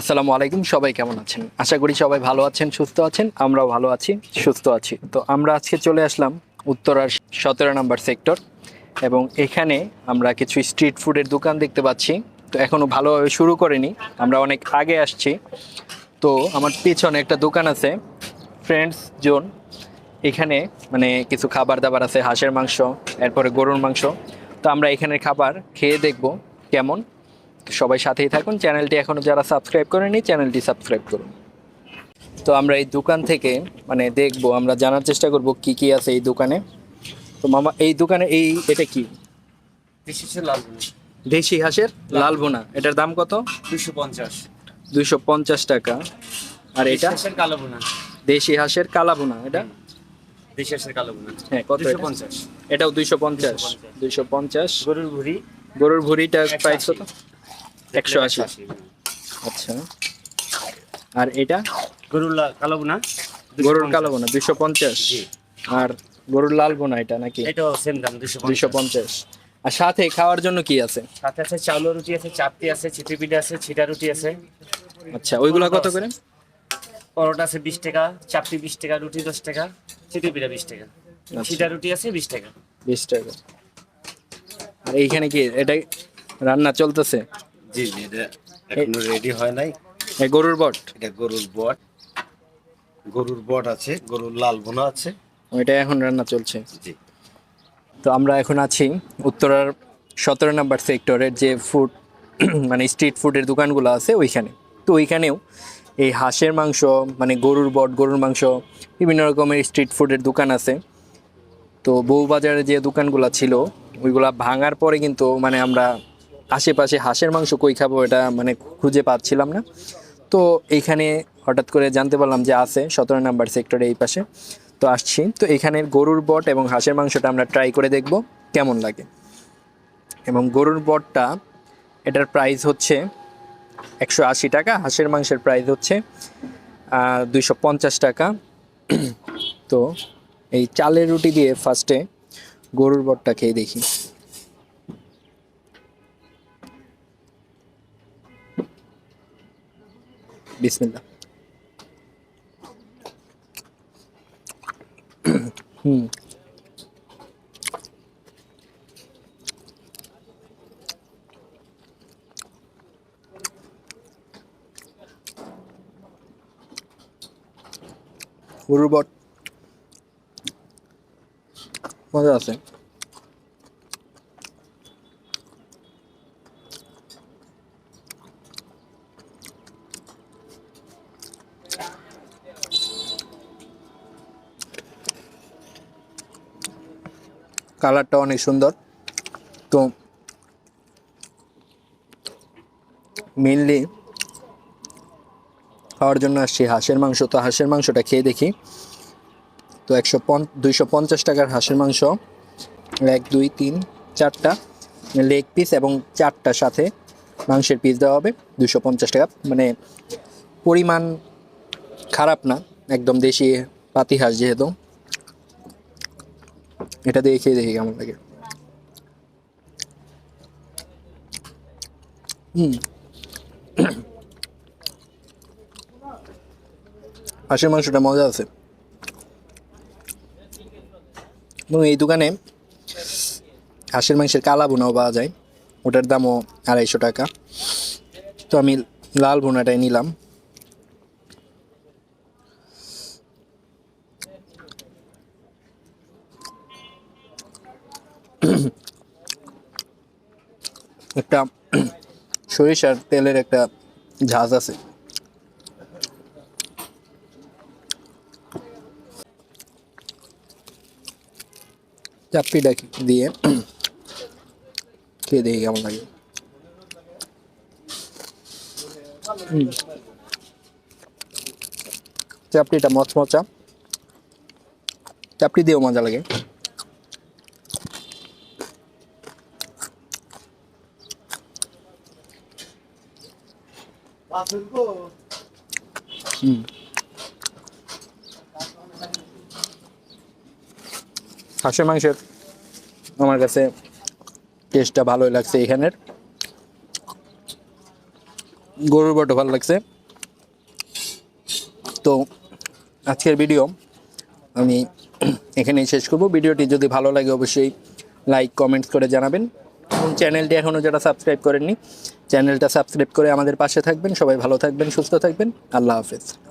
আসসালামু আলাইকুম, সবাই কেমন আছেন? আশা করি সবাই ভালো আছেন, সুস্থ আছেন, আমরাও ভালো আছি, সুস্থ আছি। তো আমরা আজকে চলে আসলাম উত্তরার সতেরো নম্বর সেক্টর এবং এখানে আমরা কিছু স্ট্রিট ফুডের দোকান দেখতে পাচ্ছি। তো এখনও ভালোভাবে শুরু করিনি, আমরা অনেক আগে আসছি। তো আমার পিছনে একটা দোকান আছে ফ্রেন্ডস জোন এখানে মানে কিছু খাবার দাবার আছে, হাঁসের মাংস, এরপরে গরুর মাংস। তো আমরা এখানের খাবার খেয়ে দেখব কেমন। তো সবাই সাথেই থাকুন। চ্যানেলটি এখনও যারা সাবস্ক্রাইব করেনি চ্যানেলটি সাবস্ক্রাইব করুন। তো আমরা এই দোকান থেকে মানে দেখব আমরা জানার চেষ্টা করব কি কি আছে এই দোকানে। তো মামা এই দোকানে এই এটা কি? দেশি হাঁসের লাল বোনা এটার দাম কত? দুশো পঞ্চাশ। দুইশো পঞ্চাশ টাকা। আর এটা? কালো বোনা দেশি হাঁসের কালা ভুনা এটা কালো বোনা হ্যাঁ কত এটা? পঞ্চাশ। এটাও দুইশো পঞ্চাশ। দুইশো পঞ্চাশ। গরুর ভুড়ি। গরুর ভুঁড়িটা প্রাইস। কত? একশো আশি। আচ্ছা। আর এটা? গরুর কালো বোনা গরুর কালো বোনা দুইশো পঞ্চাশ। জি। আর গরুর লাল বোনা এটা নাকি? এটাও সেম দাম দুশো দুইশো পঞ্চাশ। আর সাথে খাওয়ার জন্য কি আছে? সাথে আছে চাউলের রুটি আছে চাপটি আছে চিটি আছে ছিটা রুটি আছে। আচ্ছা ওইগুলা কত করে? পরোটা আছে বিশ টাকা চাপটি বিশ টাকা রুটি দশ টাকা চিটি পিঠা বিশ টাকা। আচ্ছা। ছিটা রুটি আছে বিশ টাকা। বিশ টাকা। আর এইখানে কি এটা রান্না চলতেছে? জি জি এটা এখনও রেডি হয় নাই। গরুর বট? এটা গরুর বট। গরুর বট আছে গরুর লাল বোনা আছে। ওইটা এখন রান্না চলছে। জি। তো আমরা এখন আছি উত্তরার সতেরো নম্বর সেক্টরের যে ফুড মানে স্ট্রিট ফুডের দোকানগুলো আছে ওইখানে। তো ওইখানেও এই হাঁসের মাংস মানে গরুর বট গরুর মাংস বিভিন্ন রকমের স্ট্রিট ফুডের দোকান আছে। তো বউবাজারে যে দোকানগুলো ছিল ওইগুলা ভাঙার পরে কিন্তু মানে আমরা আশেপাশে হাঁসের মাংস কই খাব এটা মানে খুঁজে পাচ্ছিলাম না। তো এইখানে হঠাৎ করে জানতে পারলাম যে আছে, সতেরো নাম্বার সেক্টরে এই পাশে। তো আসছি। তো এখানের গরুর বট এবং হাঁসের মাংসটা আমরা ট্রাই করে দেখব কেমন লাগে। এবং গরুর বটটা এটার প্রাইস হচ্ছে একশো আশি টাকা, হাঁসের মাংসের প্রাইস হচ্ছে দুইশো পঞ্চাশ টাকা। তো এই চালের রুটি দিয়ে ফার্স্টে গরুর বটটা খেয়ে দেখি। বিসমিল্লা হুম গরুর বট মজা আছে কালারটা অনেক সুন্দর। তো মেনলি খাওয়ার জন্য আসছি হাঁসের মাংস। তো হাঁসের মাংসটা খেয়ে দেখি। তো একশো পন, দুইশো পঞ্চাশ টাকার হাঁসের মাংস। এক, দুই, তিন, চারটা লেগ পিস এবং চারটার সাথে মাংসের পিস দেওয়া হবে। দুশো পঞ্চাশ টাকা। মানে পরিমাণ খারাপ না। একদম দেশি পাতি হাঁস যেহেতু। এটা দিয়ে খেয়ে দেখি কেমন লাগে। হুম। মাংসটা মজা আছে। এবং এই দোকানে হাঁসের মাংসের কালা ভুনাও পাওয়া যায়। ওটার দামও আড়াইশো টাকা। তো আমি লাল ভুনাটাই নিলাম। একটা সরিষার তেলের একটা ঝাঁজ আছে। চাপড়িটা দিয়ে খেয়ে দেখি কেমন লাগে। হুম। চাপড়িটা মচমচা। চাপড়ি দিয়েও মজা লাগে। হাঁসের মাংসের আমার কাছে টেস্টটা ভালোই লাগছে এখানের। গরুর বটও ভালো লাগছে। তো আজকের ভিডিও আমি এখানেই শেষ করব। ভিডিওটি যদি ভালো লাগে অবশ্যই লাইক কমেন্টস করে জানাবেন। এবং চ্যানেলটি এখনও যারা সাবস্ক্রাইব করেননি, চ্যানেলটা সাবস্ক্রাইব করে আমাদের পাশে থাকবেন। সবাই ভালো থাকবেন, সুস্থ থাকবেন। আল্লাহ হাফেজ।